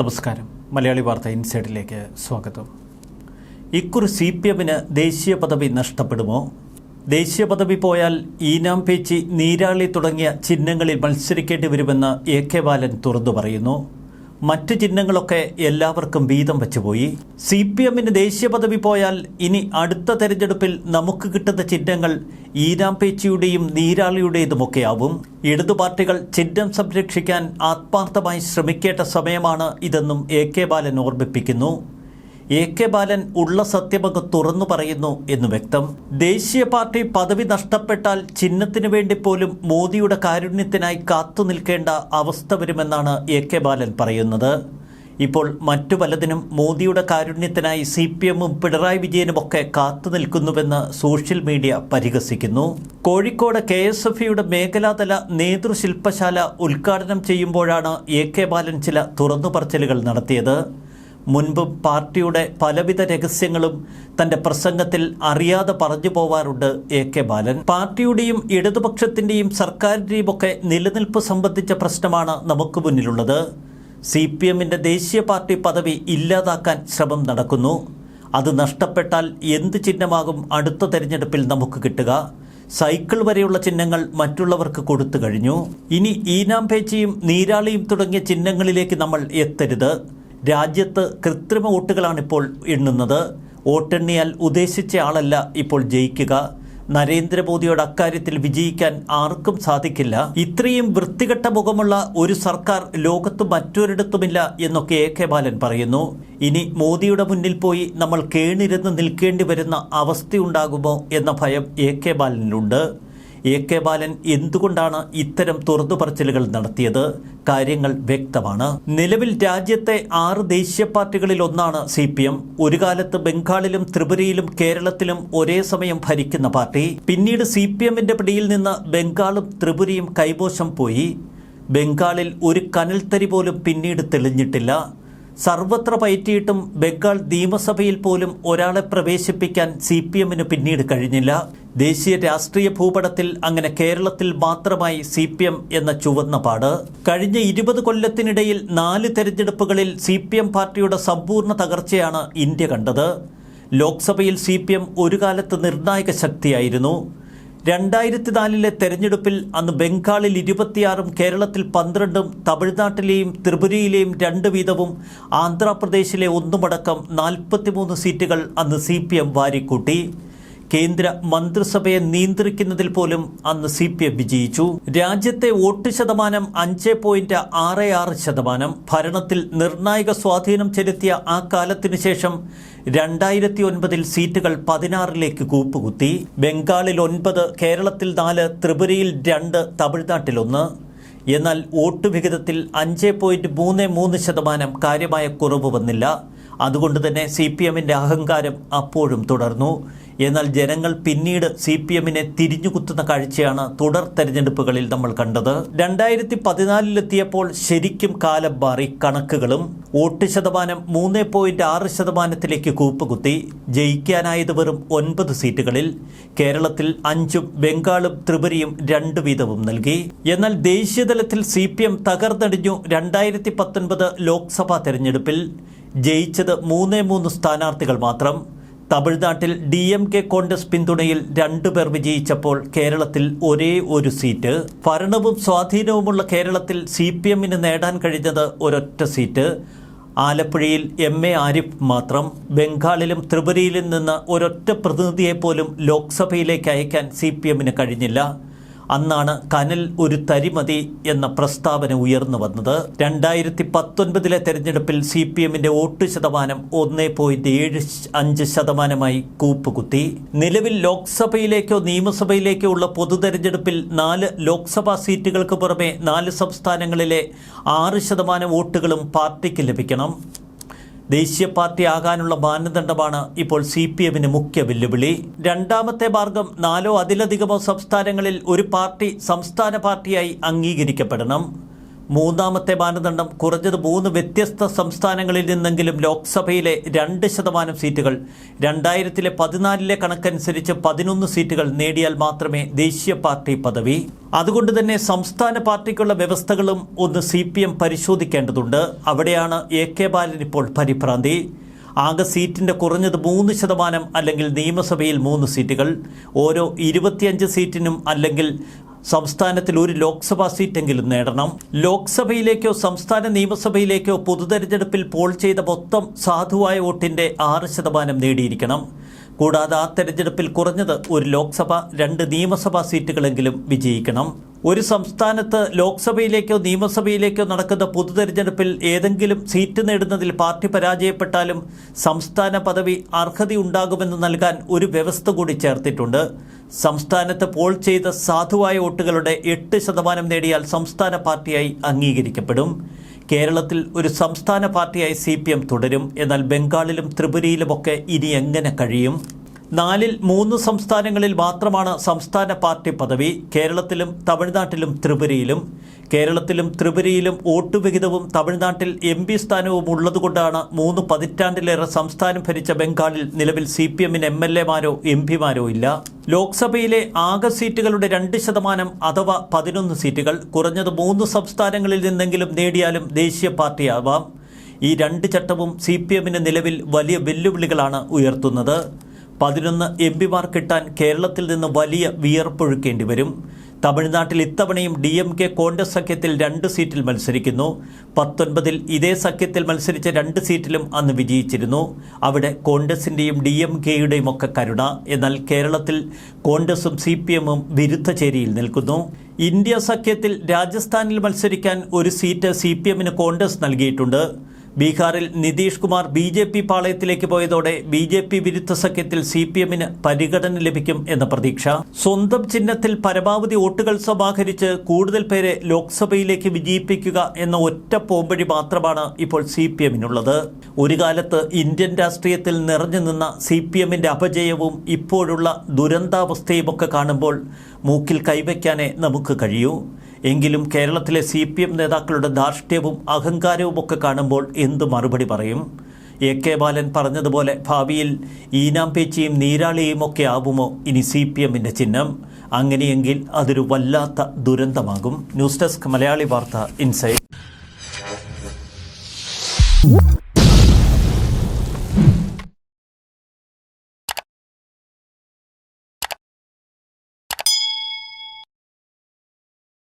നമസ്കാരം. മലയാളി വാർത്ത ഇൻസൈഡിലേക്ക് സ്വാഗതം. ഇക്കുറി സി പി എമ്മിന് ദേശീയ പദവി നഷ്ടപ്പെടുമോ? ദേശീയ പദവി പോയാൽ ഈനാം പേച്ചി നീരാളി തുടങ്ങിയ ചിഹ്നങ്ങളിൽ മത്സരിക്കേണ്ടി വരുമെന്ന് എ കെ ബാലൻ തുറന്നു പറയുന്നു. മറ്റ് ചിഹ്നങ്ങളൊക്കെ എല്ലാവർക്കും വീതം വെച്ചുപോയി. സി പി എമ്മിന് ദേശീയ പദവി പോയാൽ ഇനി അടുത്ത തെരഞ്ഞെടുപ്പിൽ നമുക്ക് കിട്ടുന്ന ചിഹ്നങ്ങൾ ഈരാം പേച്ചിയുടെയും നീരാളിയുടേതുമൊക്കെയാവും. ഇടതു പാർട്ടികൾ ചിഹ്നം സംരക്ഷിക്കാൻ ആത്മാർത്ഥമായി ശ്രമിക്കേണ്ട സമയമാണ് ഇതെന്നും എ കെ ബാലൻ ഓർമ്മിപ്പിക്കുന്നു. എ കെ ബാലൻ ഉള്ള സത്യമൊക്കെ തുറന്നു പറയുന്നു എന്ന് വ്യക്തം. ദേശീയ പാർട്ടി പദവി നഷ്ടപ്പെട്ടാൽ ചിഹ്നത്തിനു വേണ്ടി പോലും മോദിയുടെ കാരുണ്യത്തിനായി കാത്തു നിൽക്കേണ്ട അവസ്ഥ വരുമെന്നാണ് എ കെ ബാലൻ പറയുന്നത്. ഇപ്പോൾ മറ്റു പലതിനും മോദിയുടെ കാരുണ്യത്തിനായി സി പി എമ്മും പിണറായി വിജയനുമൊക്കെ കാത്തു നിൽക്കുന്നുവെന്ന് സോഷ്യൽ മീഡിയ പരിഹസിക്കുന്നു. കോഴിക്കോട് കെ എസ് എഫ് ഇയുടെ മേഖലാതല നേതൃശില്പശാല ഉദ്ഘാടനം ചെയ്യുമ്പോഴാണ് എ കെ ബാലൻ ചില തുറന്നുപറച്ചിലുകൾ നടത്തിയത്. മുൻപ് പാർട്ടിയുടെ പലവിധ രഹസ്യങ്ങളും തന്റെ പ്രസംഗത്തിൽ അറിയാതെ പറഞ്ഞു പോവാറുണ്ട് എ കെ ബാലൻ. പാർട്ടിയുടെയും ഇടതുപക്ഷത്തിന്റെയും സർക്കാരിന്റെയും ഒക്കെ നിലനിൽപ്പ് സംബന്ധിച്ച പ്രശ്നമാണ് നമുക്ക് മുന്നിലുള്ളത്. സി പി എമ്മിന്റെ ദേശീയ പാർട്ടി പദവി ഇല്ലാതാക്കാൻ ശ്രമം നടക്കുന്നു. അത് നഷ്ടപ്പെട്ടാൽ എന്ത് ചിഹ്നമാകും അടുത്ത തെരഞ്ഞെടുപ്പിൽ നമുക്ക് കിട്ടുക. സൈക്കിൾ വരെയുള്ള ചിഹ്നങ്ങൾ മറ്റുള്ളവർക്ക് കൊടുത്തു കഴിഞ്ഞു. ഇനി ഈനാം പേച്ചയും നീരാളിയും തുടങ്ങിയ ചിഹ്നങ്ങളിലേക്ക് നമ്മൾ എത്തരുത്. രാജ്യത്ത് കൃത്രിമ വോട്ടുകളാണ് ഇപ്പോൾ എണ്ണുന്നത്. വോട്ടെണ്ണിയാൽ ഉദ്ദേശിച്ച ആളല്ല ഇപ്പോൾ ജയിക്കുക. നരേന്ദ്രമോദിയുടെ അക്കാര്യത്തിൽ വിജയിക്കാൻ ആർക്കും സാധിക്കില്ല. ഇത്രയും വൃത്തികെട്ട മുഖമുള്ള ഒരു സർക്കാർ ലോകത്ത് മറ്റൊരിടത്തുമില്ല എന്നൊക്കെ എ കെ ബാലൻ പറയുന്നു. ഇനി മോദിയുടെ മുന്നിൽ പോയി നമ്മൾ കേണിരുന്ന് നിൽക്കേണ്ടി വരുന്ന അവസ്ഥയുണ്ടാകുമോ എന്ന ഭയം എ കെ ബാലനിലുണ്ട്. എ കെ ബാലൻ എന്തുകൊണ്ടാണ് ഇത്തരം തുറന്നുപറച്ചിലുകൾ നടത്തിയത്? കാര്യങ്ങൾ വ്യക്തമാണ്. നിലവിൽ രാജ്യത്തെ ആറ് ദേശീയ പാർട്ടികളിൽ ഒന്നാണ് സി പി എം ഒരു കാലത്ത് ബംഗാളിലും ത്രിപുരയിലും കേരളത്തിലും ഒരേ സമയം ഭരിക്കുന്ന പാർട്ടി. പിന്നീട് സി പി എമ്മിന്റെ പിടിയിൽ നിന്ന് ബംഗാളും ത്രിപുരയും കൈവശം പോയി. ബംഗാളിൽ ഒരു കനൽത്തരി പോലും പിന്നീട് തെളിഞ്ഞിട്ടില്ല. സർവത്ര പയറ്റിയിട്ടും ബംഗാൾ നിയമസഭയിൽ പോലും ഒരാളെ പ്രവേശിപ്പിക്കാൻ സി പി എമ്മിന് പിന്നീട് കഴിഞ്ഞില്ല. ദേശീയ രാഷ്ട്രീയ ഭൂപടത്തിൽ അങ്ങനെ കേരളത്തിൽ മാത്രമായി സി പി എം എന്ന ചുവന്ന പാട്. കഴിഞ്ഞ ഇരുപത് കൊല്ലത്തിനിടയിൽ നാല് തെരഞ്ഞെടുപ്പുകളിൽ സി പി എം പാർട്ടിയുടെ സമ്പൂർണ തകർച്ചയാണ് ഇന്ത്യ കണ്ടത്. ലോക്സഭയിൽ സി പി എം ഒരു കാലത്ത് നിർണായക ശക്തിയായിരുന്നു. രണ്ടായിരത്തി നാലിലെ തെരഞ്ഞെടുപ്പിൽ അന്ന് ബംഗാളിൽ ഇരുപത്തിയാറും കേരളത്തിൽ പന്ത്രണ്ടും തമിഴ്നാട്ടിലെയും ത്രിപുരയിലെയും രണ്ട് വീതവും ആന്ധ്രാപ്രദേശിലെ ഒന്നുമടക്കം നാൽപ്പത്തിമൂന്ന് സീറ്റുകൾ അന്ന് സി പി എം വാരിക്കൂട്ടി. കേന്ദ്ര മന്ത്രിസഭയെ നിയന്ത്രിക്കുന്നതിൽ പോലും അന്ന് സി പി എം വിജയിച്ചു. രാജ്യത്തെ വോട്ട് ശതമാനം അഞ്ച് പോയിന്റ് ആറ് ആറ് ശതമാനം. ഭരണത്തിൽ നിർണായക സ്വാധീനം ചെലുത്തിയ ആ കാലത്തിനു ശേഷം രണ്ടായിരത്തി ഒൻപതിൽ സീറ്റുകൾ പതിനാറിലേക്ക് കൂപ്പുകുത്തി. ബംഗാളിൽ ഒൻപത് കേരളത്തിൽ നാല് ത്രിപുരയിൽ രണ്ട് തമിഴ്നാട്ടിൽ ഒന്ന്. എന്നാൽ വോട്ട് വിഹിതത്തിൽ അഞ്ച് പോയിന്റ് മൂന്ന് മൂന്ന് ശതമാനം കാര്യമായ കുറവ് വന്നില്ല. അതുകൊണ്ട് തന്നെ സി പി എമ്മിന്റെ അഹങ്കാരം അപ്പോഴും തുടർന്നു. എന്നാൽ ജനങ്ങൾ പിന്നീട് സി പി എമ്മിനെ തിരിഞ്ഞുകുത്തുന്ന കാഴ്ചയാണ് തുടർ തെരഞ്ഞെടുപ്പുകളിൽ നമ്മൾ കണ്ടത്. രണ്ടായിരത്തി പതിനാലിലെത്തിയപ്പോൾ ശരിക്കും കാലം മാറി കണക്കുകളും വോട്ട് ശതമാനം മൂന്ന് പോയിന്റ് ആറ് ശതമാനത്തിലേക്ക് കൂപ്പുകുത്തി. ജയിക്കാനായത് വെറും ഒൻപത് സീറ്റുകളിൽ കേരളത്തിൽ അഞ്ചും ബംഗാളും ത്രിപുരയും രണ്ട് വീതവും നൽകി. എന്നാൽ ദേശീയതലത്തിൽ സി പി എം തകർന്നടിഞ്ഞു രണ്ടായിരത്തി പത്തൊൻപത് ലോക്സഭാ തെരഞ്ഞെടുപ്പിൽ. ജയിച്ചത് മൂന്നേ മൂന്ന് സ്ഥാനാർത്ഥികൾ മാത്രം. തമിഴ്നാട്ടിൽ ഡി എം കെ കോൺഗ്രസ് പിന്തുണയിൽ രണ്ടുപേർ വിജയിച്ചപ്പോൾ കേരളത്തിൽ ഒരേ ഒരു സീറ്റ്. ഭരണവും സ്വാധീനവുമുള്ള കേരളത്തിൽ സി പി എമ്മിന് നേടാൻ കഴിഞ്ഞത് ഒരൊറ്റ സീറ്റ്. ആലപ്പുഴയിൽ എം എ ആരിഫ് മാത്രം. ബംഗാളിലും ത്രിപുരയിലും നിന്ന് ഒരൊറ്റ പ്രതിനിധിയെപ്പോലും ലോക്സഭയിലേക്ക് അയക്കാൻ സി പി എമ്മിന് കഴിഞ്ഞില്ല. അന്നാണ് കനൽ ഒരു തരിമതി എന്ന പ്രസ്താവന ഉയർന്നു വന്നത്. രണ്ടായിരത്തി പത്തൊൻപതിലെ തെരഞ്ഞെടുപ്പിൽ സി പി എമ്മിന്റെ വോട്ട് ശതമാനം ഒന്ന് പോയിന്റ് ഏഴ് അഞ്ച് ശതമാനമായി കൂപ്പുകുത്തി. നിലവിൽ ലോക്സഭയിലേക്കോ നിയമസഭയിലേക്കോ ഉള്ള പൊതു തെരഞ്ഞെടുപ്പിൽ നാല് ലോക്സഭാ സീറ്റുകൾക്ക് പുറമെ നാല് സംസ്ഥാനങ്ങളിലെ ആറ് ശതമാനം വോട്ടുകളും പാർട്ടിക്ക് ലഭിക്കണം. ദേശീയ പാർട്ടി ആകാനുള്ള മാനദണ്ഡമാണ് ഇപ്പോൾ സി പി എമ്മിന് മുഖ്യ വെല്ലുവിളി. രണ്ടാമത്തെ മാർഗം നാലോ അതിലധികമോ സംസ്ഥാനങ്ങളിൽ ഒരു പാർട്ടി സംസ്ഥാന പാർട്ടിയായി അംഗീകരിക്കപ്പെടണം. മൂന്നാമത്തെ മാനദണ്ഡം കുറഞ്ഞത് മൂന്ന് വ്യത്യസ്ത സംസ്ഥാനങ്ങളിൽ നിന്നെങ്കിലും ലോക്സഭയിലെ രണ്ട് ശതമാനം സീറ്റുകൾ രണ്ടായിരത്തിലെ പതിനാലിലെ കണക്കനുസരിച്ച് പതിനൊന്ന് സീറ്റുകൾ നേടിയാൽ മാത്രമേ ദേശീയ പാർട്ടി പദവി. അതുകൊണ്ട് തന്നെ സംസ്ഥാന പാർട്ടിക്കുള്ള വ്യവസ്ഥകളും ഒന്ന് സി പി എം പരിശോധിക്കേണ്ടതുണ്ട്. അവിടെയാണ് എ കെ ബാലൻ ഇപ്പോൾ പരിഭ്രാന്തി. ആകെ സീറ്റിന്റെ കുറഞ്ഞത് മൂന്ന് ശതമാനം അല്ലെങ്കിൽ നിയമസഭയിൽ മൂന്ന് സീറ്റുകൾ ഓരോ ഇരുപത്തിയഞ്ച് സീറ്റിനും അല്ലെങ്കിൽ സംസ്ഥാനത്തിൽ ഒരു ലോക്സഭാ സീറ്റെങ്കിലും നേടണം. ലോക്സഭയിലേക്കോ സംസ്ഥാന നിയമസഭയിലേക്കോ പൊതുതെരഞ്ഞെടുപ്പിൽ പോൾ ചെയ്ത മൊത്തം സാധുവായ വോട്ടിന്റെ ആറ് ശതമാനം നേടിയിരിക്കണം. കൂടാതെ ആ തെരഞ്ഞെടുപ്പിൽ കുറഞ്ഞത് ഒരു ലോക്സഭ രണ്ട് നിയമസഭാ സീറ്റുകളെങ്കിലും വിജയിക്കണം. ഒരു സംസ്ഥാനത്ത് ലോക്സഭയിലേക്കോ നിയമസഭയിലേക്കോ നടക്കുന്ന പൊതുതെരഞ്ഞെടുപ്പിൽ ഏതെങ്കിലും സീറ്റ് നേടുന്നതിൽ പാർട്ടി പരാജയപ്പെട്ടാലും സംസ്ഥാന പദവി അർഹതയുണ്ടാകുമെന്ന് നൽകാൻ ഒരു വ്യവസ്ഥ കൂടി ചേർത്തിട്ടുണ്ട്. സംസ്ഥാനത്ത് പോൾ ചെയ്ത സാധുവായ വോട്ടുകളുടെ എട്ട് ശതമാനം നേടിയാൽ സംസ്ഥാന പാർട്ടിയായി അംഗീകരിക്കപ്പെടും. കേരളത്തിൽ ഒരു സംസ്ഥാന പാർട്ടിയായി സി തുടരും. എന്നാൽ ബംഗാളിലും ത്രിപുരയിലുമൊക്കെ ഇനി എങ്ങനെ കഴിയും? നാലിൽ മൂന്ന് സംസ്ഥാനങ്ങളിൽ മാത്രമാണ് സംസ്ഥാന പാർട്ടി പദവി. കേരളത്തിലും തമിഴ്നാട്ടിലും ത്രിപുരയിലും. കേരളത്തിലും ത്രിപുരയിലും വോട്ടുവിഹിതവും തമിഴ്നാട്ടിൽ എം പി സ്ഥാനവും ഉള്ളതുകൊണ്ടാണ് മൂന്ന് പതിറ്റാണ്ടിലേറെ സംസ്ഥാനം ഭരിച്ച ബംഗാളിൽ നിലവിൽ സി പി എമ്മിന് എം എൽ എമാരോ എം പിമാരോ ഇല്ല. ലോക്സഭയിലെ ആകെ സീറ്റുകളുടെ രണ്ട് ശതമാനം അഥവാ പതിനൊന്ന് സീറ്റുകൾ. കുറഞ്ഞത് മൂന്ന് സംസ്ഥാനങ്ങളിൽ നിന്നെങ്കിലും നേടിയാലും ദേശീയ പാർട്ടിയാവാം. ഈ രണ്ട് ചട്ടവും സി പി എമ്മിന് നിലവിൽ വലിയ വെല്ലുവിളികളാണ് ഉയർത്തുന്നത്. പതിനൊന്ന് എം പിമാർ കിട്ടാൻ കേരളത്തിൽ നിന്ന് വലിയ വിയർപ്പൊഴുക്കേണ്ടി വരും. തമിഴ്നാട്ടിൽ ഇത്തവണയും ഡി എം കെ കോൺഗ്രസ് സഖ്യത്തിൽ രണ്ട് സീറ്റിൽ മത്സരിക്കുന്നു. പത്തൊൻപതിൽ ഇതേ സഖ്യത്തിൽ മത്സരിച്ച രണ്ട് സീറ്റിലും അന്ന് വിജയിച്ചിരുന്നു. അവിടെ കോൺഗ്രസിന്റെയും ഡി എം കെയുടെയും ഒക്കെ കരുണ. എന്നാൽ കേരളത്തിൽ കോൺഗ്രസും സി പി എമ്മും വിരുദ്ധ ചേരിയിൽ നിൽക്കുന്നു. ഇന്ത്യ സഖ്യത്തിൽ രാജസ്ഥാനിൽ മത്സരിക്കാൻ ഒരു സീറ്റ് സി പി എമ്മിന് കോൺഗ്രസ് നൽകിയിട്ടുണ്ട്. ബീഹാറിൽ Nitish Kumar B J P പാളയത്തിലേക്ക് പോയതോടെ ബി ജെ പി വിരുദ്ധ സഖ്യത്തിൽ സി പി എമ്മിന് പരിഗണന ലഭിക്കും എന്ന പ്രതീക്ഷ. സ്വന്തം ചിഹ്നത്തിൽ പരമാവധി വോട്ടുകൾ സമാഹരിച്ച് കൂടുതൽ പേരെ ലോക്സഭയിലേക്ക് വിജയിപ്പിക്കുക എന്ന ഒറ്റ പോംവഴി മാത്രമാണ് ഇപ്പോൾ സി പി എമ്മിനുള്ളത്. ഒരു കാലത്ത് ഇന്ത്യൻ രാഷ്ട്രീയത്തിൽ നിറഞ്ഞു നിന്ന സി പി എമ്മിന്റെ അപജയവും ഇപ്പോഴുള്ള ദുരന്താവസ്ഥയുമൊക്കെ കാണുമ്പോൾ മൂക്കിൽ കൈവയ്ക്കാനേ നമുക്ക് കഴിയൂ. എങ്കിലും കേരളത്തിലെ സി പി എം നേതാക്കളുടെ ധാർഷ്ട്യവും അഹങ്കാരവും ഒക്കെ കാണുമ്പോൾ എന്ത് മറുപടി പറയും? എ കെ ബാലൻ പറഞ്ഞതുപോലെ ഭാവിയിൽ ഈനാം പേച്ചിയും നീരാളിയും ഒക്കെ ആവുമോ ഇനി സി പി എമ്മിന്റെ ചിഹ്നം? അങ്ങനെയെങ്കിൽ അതൊരു വല്ലാത്ത ദുരന്തമാകും. ന്യൂസ് ഡെസ്ക് മലയാളി വാർത്ത ഇൻസൈറ്റ്.